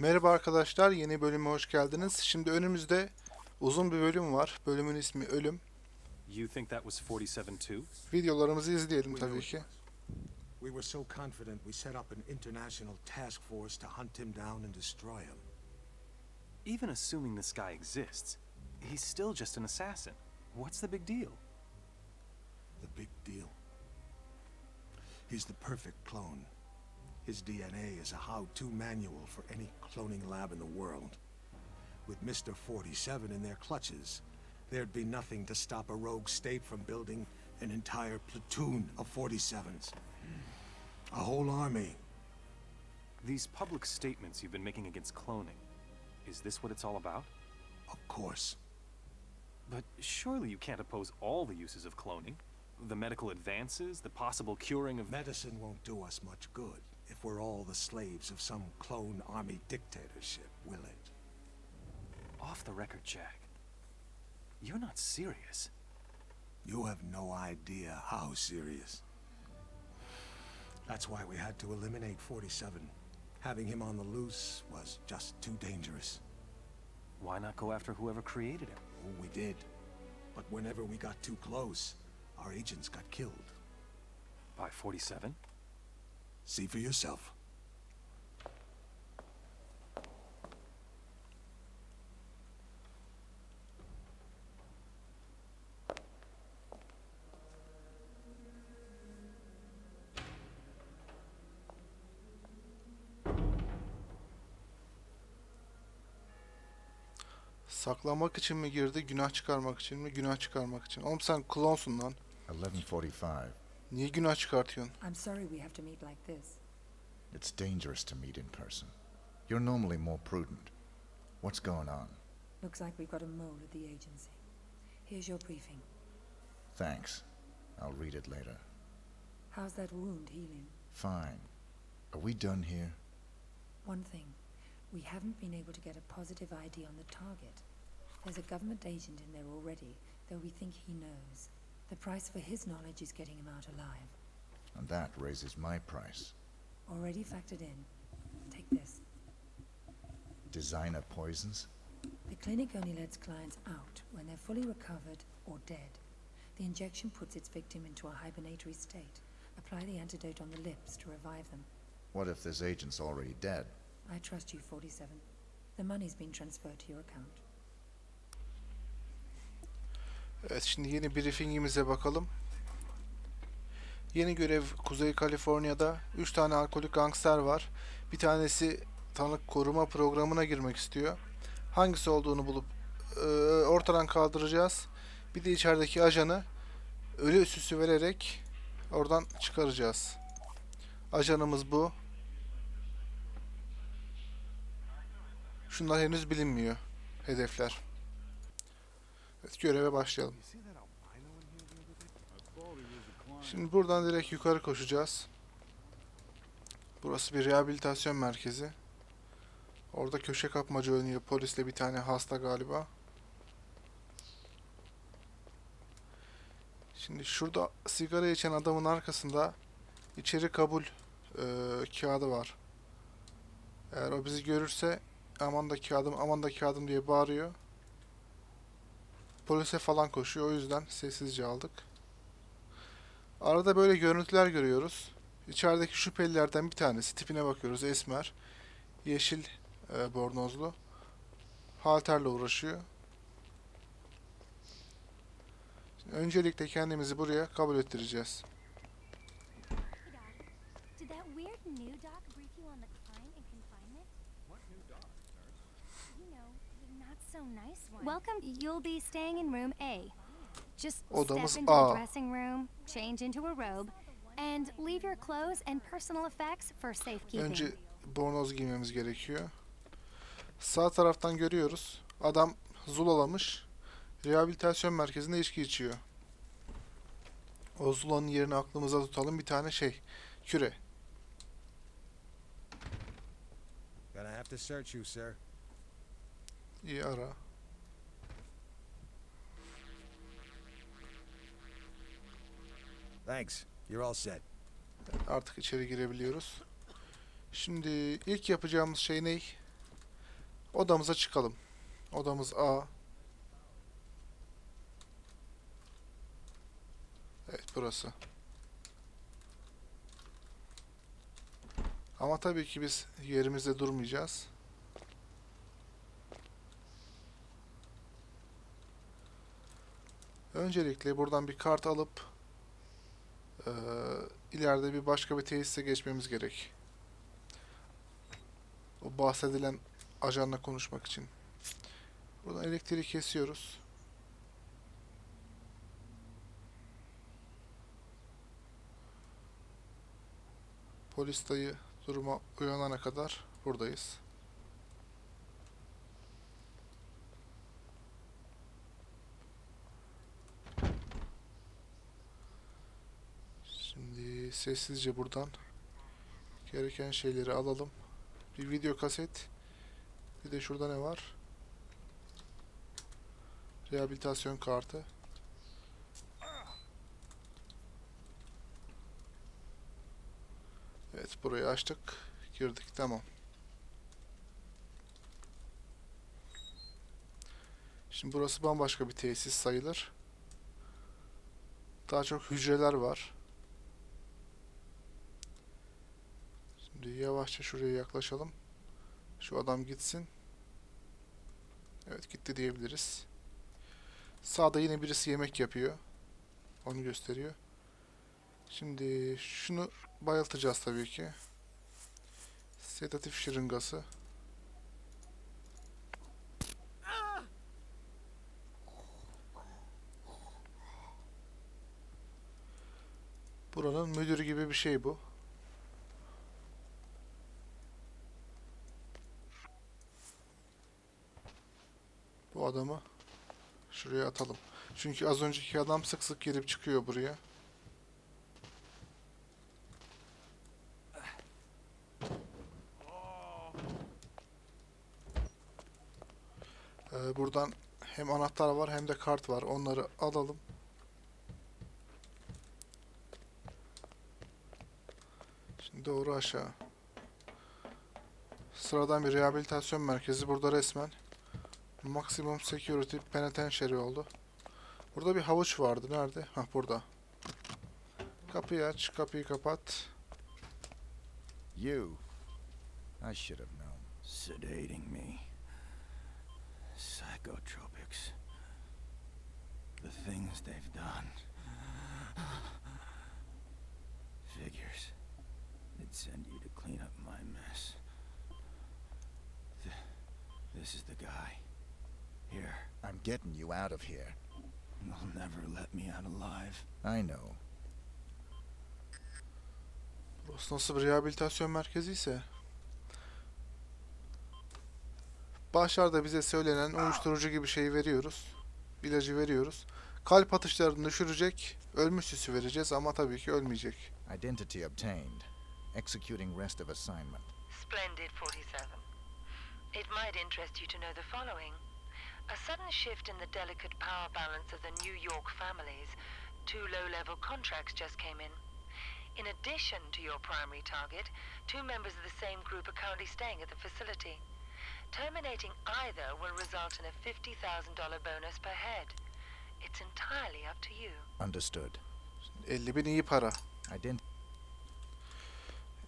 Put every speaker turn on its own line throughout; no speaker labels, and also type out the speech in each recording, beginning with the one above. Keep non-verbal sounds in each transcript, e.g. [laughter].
Merhaba arkadaşlar, yeni bölüme hoş geldiniz. Şimdi önümüzde uzun bir bölüm var. Bölümün ismi Ölüm.
You think that was 47 too?
Videolarımızı izleyelim tabii ki.
We were so confident we set up an international task force to hunt him down and destroy him.
Even assuming this guy exists, he's still just an assassin. What's the big deal?
The big deal. He's the perfect clone. His DNA is a how-to manual for any cloning lab in the world. With Mr. 47 in their clutches, there'd be nothing to stop a rogue state from building an entire platoon of 47s. A whole army.
These public statements you've been making against cloning, is this what it's all about?
Of course.
But surely you can't oppose all the uses of cloning. The medical advances, the possible curing of...
Medicine won't do us much good if we're all the slaves of some clone army dictatorship, will it?
Off the record, Jack. You're not serious.
You have no idea how serious. That's why we had to eliminate 47. Having him on the loose was just too dangerous.
Why not go after whoever created him?
Oh, we did. But whenever we got too close, our agents got killed.
By 47?
See for yourself.
Saklamak için mi girdi, günah çıkarmak için mi? Günah çıkarmak için. Oğlum sen klonsun lan.
1145.
Niye günah çıkartıyorsun?
I'm sorry we have to meet like this.
It's dangerous to meet in person. You're normally more prudent. What's going on?
Looks like we've got a mole at the agency. Here's your briefing.
Thanks. I'll read it later.
How's that wound healing?
Fine. Are we done here?
One thing. We haven't been able to get a positive ID on the target. There's a government agent in there already, though we think he knows. The price for his knowledge is getting him out alive.
And that raises my price.
Already factored in. Take this.
Designer poisons?
The clinic only lets clients out when they're fully recovered or dead. The injection puts its victim into a hibernatory state. Apply the antidote on the lips to revive them.
What if this agent's already dead?
I trust you, 47. The money's been transferred to your account.
Evet şimdi yeni briefingimize bakalım. Yeni görev Kuzey Kaliforniya'da 3 tane alkolik gangster var. Bir tanesi tanık koruma programına girmek istiyor. Hangisi olduğunu bulup e, ortadan kaldıracağız. Bir de içerideki ajanı ölü süsü vererek oradan çıkaracağız. Ajanımız bu. Şunlar henüz bilinmiyor. Hedefler. Evet göreve başlayalım. Şimdi buradan direkt yukarı koşacağız. Burası bir rehabilitasyon merkezi. Orada köşe kapmaca oynuyor polisle bir tane hasta galiba. Şimdi şurada sigara içen adamın arkasında içeri kabul eee, kağıdı var. Eğer o bizi görürse aman da kağıdım aman da kağıdım diye bağırıyor. Polise falan koşuyor o yüzden sessizce aldık. Arada böyle görüntüler görüyoruz. İçerideki şüphelilerden bir tanesi tipine bakıyoruz esmer. Yeşil e, bornozlu. Halterle uğraşıyor. Şimdi öncelikle kendimizi buraya kabul ettireceğiz.
Did that weird new doc brief you on the crime and confinement? What new doc, You know, the not so nice one. Welcome. You'll be staying in room A. Just
Odamız
step into
A.
the dressing room, change into a robe, and leave your clothes and personal effects for safekeeping.
Önce bornoz giymemiz gerekiyor. Sağ taraftan görüyoruz. Adam zulalamış. Rehabilitasyon merkezinde içki içiyor. O zulanın yerini aklımıza tutalım. Bir tane şey. Küre.
Gonna have to search you, sir.
İyi ara.
Thanks. You're all set.
Artık içeri girebiliyoruz. Şimdi ilk yapacağımız şey ne? Odamıza çıkalım. Odamız A. Evet burası. Ama tabii ki biz yerimizde durmayacağız. Öncelikle buradan bir kart alıp eee, ileride bir başka bir tesise geçmemiz gerek. O bahsedilen ajanla konuşmak için. Buradan elektriği kesiyoruz. Polis dayı duruma uyanana kadar buradayız. Sessizce buradan gereken şeyleri alalım. Bir video kaset. Bir de şurada ne var? Rehabilitasyon kartı. Evet burayı açtık. Girdik. Tamam. Şimdi burası bambaşka bir tesis sayılır. Daha çok hücreler var. Şimdi yavaşça şuraya yaklaşalım. Şu adam gitsin. Evet gitti diyebiliriz. Sağda yine birisi yemek yapıyor. Onu gösteriyor. Şimdi şunu bayıltacağız tabii ki. Sedatif şırıngası. Buranın müdürü gibi bir şey bu. Adamı şuraya atalım. Çünkü az önceki adam sık sık girip çıkıyor buraya. Ee, buradan hem anahtar var hem de kart var. Onları alalım. Şimdi doğru aşağı. Sıradan bir rehabilitasyon merkezi burada resmen. Maximum Security Penitentiary oldu. Burada bir havuç vardı. Nerede? Hah burada. Kapıyı aç, kapıyı kapat.
You. I should have known.
Sedating me. Psychotropics. The things they've done. Figures. They'd send you to clean up my mess. Th- this is the guy. Here.
I'm getting you out of here.
They'll never let me out alive.
I know.
Burası nasıl bir rehabilitasyon merkezi ise. Başlarda bize söylenen uyuşturucu gibi şeyi veriyoruz. İlacı veriyoruz. Kalp atışlarını düşürecek, ölmüş süsü vereceğiz ama tabii ki ölmeyecek.
Identity obtained. Executing rest of assignment.
Splendid 47. It might interest you to know the following. A sudden shift in the delicate power balance of the New York families. Two low-level contracts just came in. In addition to your primary target, two members of the same group are currently staying at the facility. Terminating either will result in a $50,000 bonus per head. It's entirely up to you.
Understood.
50 bin iyi para.
Ident-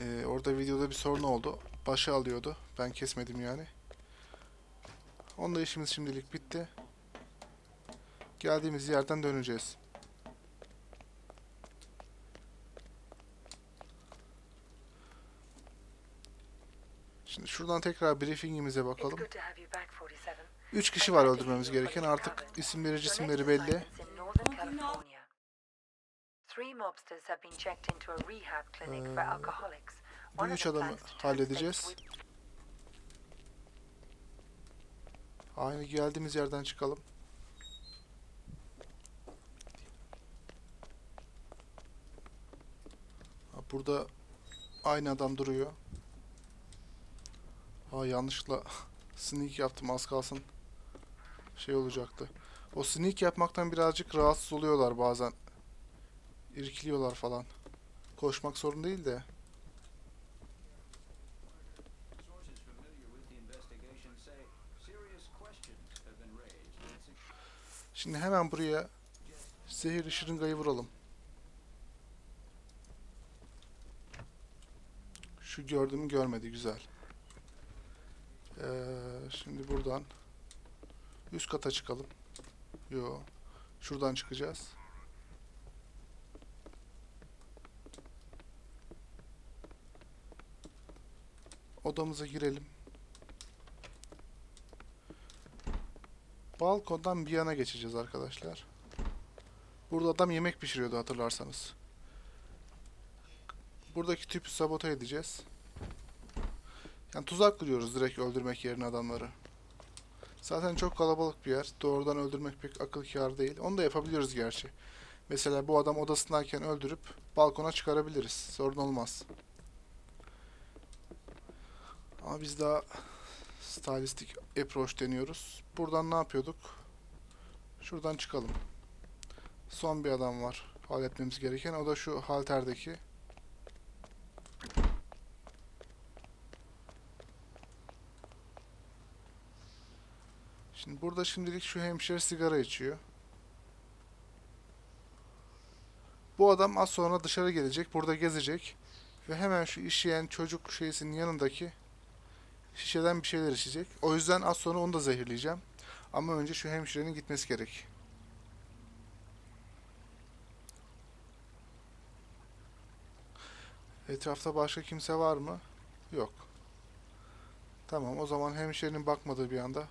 Ee, orada videoda bir sorun oldu. Başı alıyordu. Ben kesmedim yani. Onunla işimiz şimdilik bitti. Geldiğimiz yerden döneceğiz. Şimdi şuradan tekrar briefingimize bakalım.
good to have you back 47.
3 kişi var öldürmemiz gereken. Artık isimleri cisimleri belli.
In Northern California. Three mobsters have been checked into a rehab clinic for
Ee,
alcoholics.
Bu
One of
üç
them
adamı
plans to turn
halledeceğiz.
states with-
Aynı geldiğimiz yerden çıkalım. Burada aynı adam duruyor. Ha yanlışlıkla [laughs] sneak yaptım az kalsın şey olacaktı. O sneak yapmaktan birazcık rahatsız oluyorlar bazen. İrkiliyorlar falan. Koşmak sorun değil de. Şimdi hemen buraya zehirli şırıngayı vuralım. Şu gördüğümü görmedi güzel. Ee, şimdi buradan üst kata çıkalım. Yo. Şuradan çıkacağız. Odamıza girelim. Balkondan bir yana geçeceğiz arkadaşlar. Burada adam yemek pişiriyordu hatırlarsanız. Buradaki tüpü sabote edeceğiz. Yani tuzak kuruyoruz direkt öldürmek yerine adamları. Zaten çok kalabalık bir yer. Doğrudan öldürmek pek akıl kârı değil. Onu da yapabiliyoruz gerçi. Mesela bu adam odasındayken öldürüp balkona çıkarabiliriz. Sorun olmaz. Ama biz daha stylistik approach deniyoruz. Buradan ne yapıyorduk? Şuradan çıkalım. Son bir adam var halletmemiz gereken. O da şu halterdeki. Şimdi burada şimdilik şu hemşire sigara içiyor. Bu adam az sonra dışarı gelecek, burada gezecek ve hemen şu işleyen çocuk şeysinin yanındaki şişeden bir şeyler içecek. O yüzden az sonra onu da zehirleyeceğim. Ama önce şu hemşirenin gitmesi gerek. Etrafta başka kimse var mı? Yok. Tamam o zaman hemşirenin bakmadığı bir anda.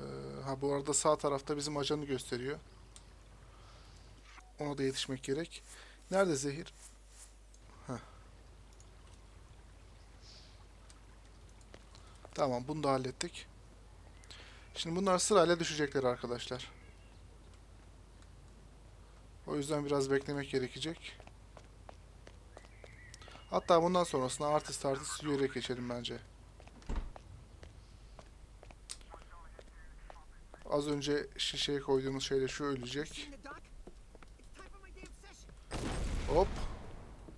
Ee, ha bu arada sağ tarafta bizim ajanı gösteriyor. Ona da yetişmek gerek. Nerede zehir? Tamam bunu da hallettik. Şimdi bunlar sırayla düşecekler arkadaşlar. O yüzden biraz beklemek gerekecek. Hatta bundan sonrasına artist artist yürüyerek geçelim bence. Az önce şişeye koyduğumuz şeyle şu ölecek. Hop.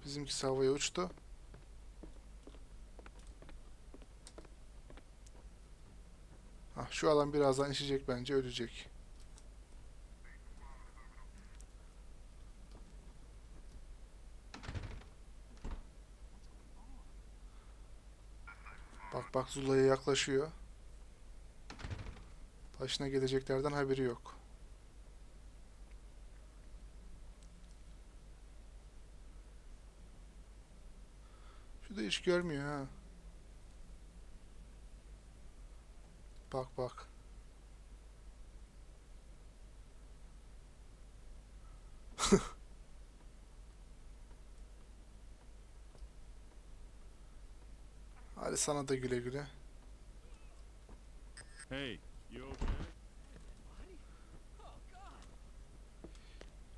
Bizimkisi havaya uçtu. Hah, şu adam birazdan işecek bence ölecek. Bak bak Zula'ya yaklaşıyor. Başına geleceklerden haberi yok. Şu da iş görmüyor ha. Bak bak. [laughs] Hadi sana da güle güle.
Hey, you okay?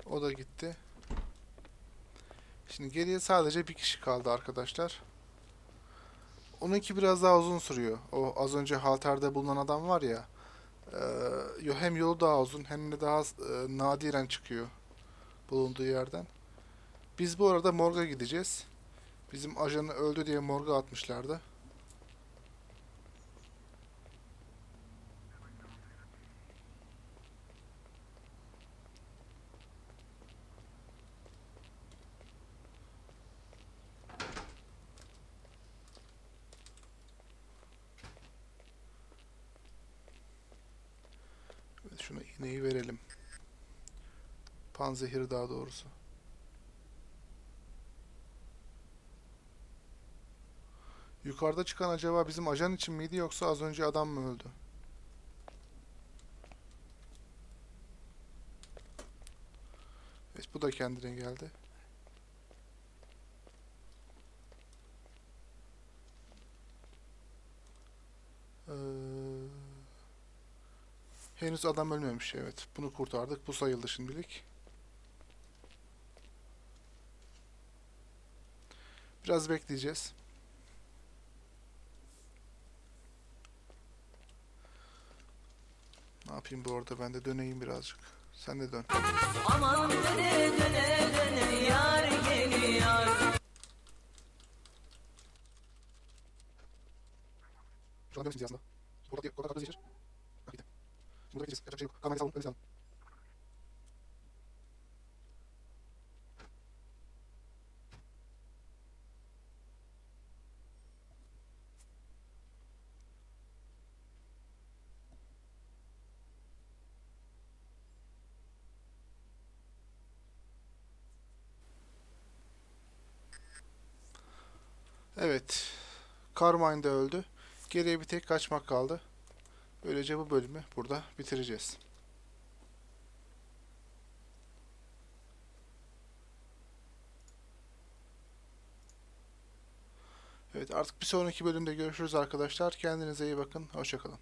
O da gitti. Şimdi geriye sadece bir kişi kaldı arkadaşlar. Onunki biraz daha uzun sürüyor. O az önce halterde bulunan adam var ya. yo- hem yolu daha uzun hem de daha eee, nadiren çıkıyor bulunduğu yerden. Biz bu arada morga gideceğiz. Bizim ajanı öldü diye morga atmışlardı. Şuna iğneyi verelim. Panzehiri daha doğrusu. Yukarıda çıkan acaba bizim ajan için miydi yoksa az önce adam mı öldü? Evet, bu da kendine geldi. Henüz adam ölmemiş evet. Bunu kurtardık. Bu sayıldı şimdilik. Biraz bekleyeceğiz. Ne yapayım bu arada ben de döneyim birazcık. Sen de dön.
Aman döne döne döne yar geliyor.
Şu an aslında. Korkak korkak geçir. Bak gitti. Şimdi gideceğiz. Yapacak bir şey yok. Kalmayı salın. Öyle salın. Evet. Carmine de öldü. Geriye bir tek kaçmak kaldı. Böylece bu bölümü burada bitireceğiz. Evet artık bir sonraki bölümde görüşürüz arkadaşlar. Kendinize iyi bakın. Hoşçakalın.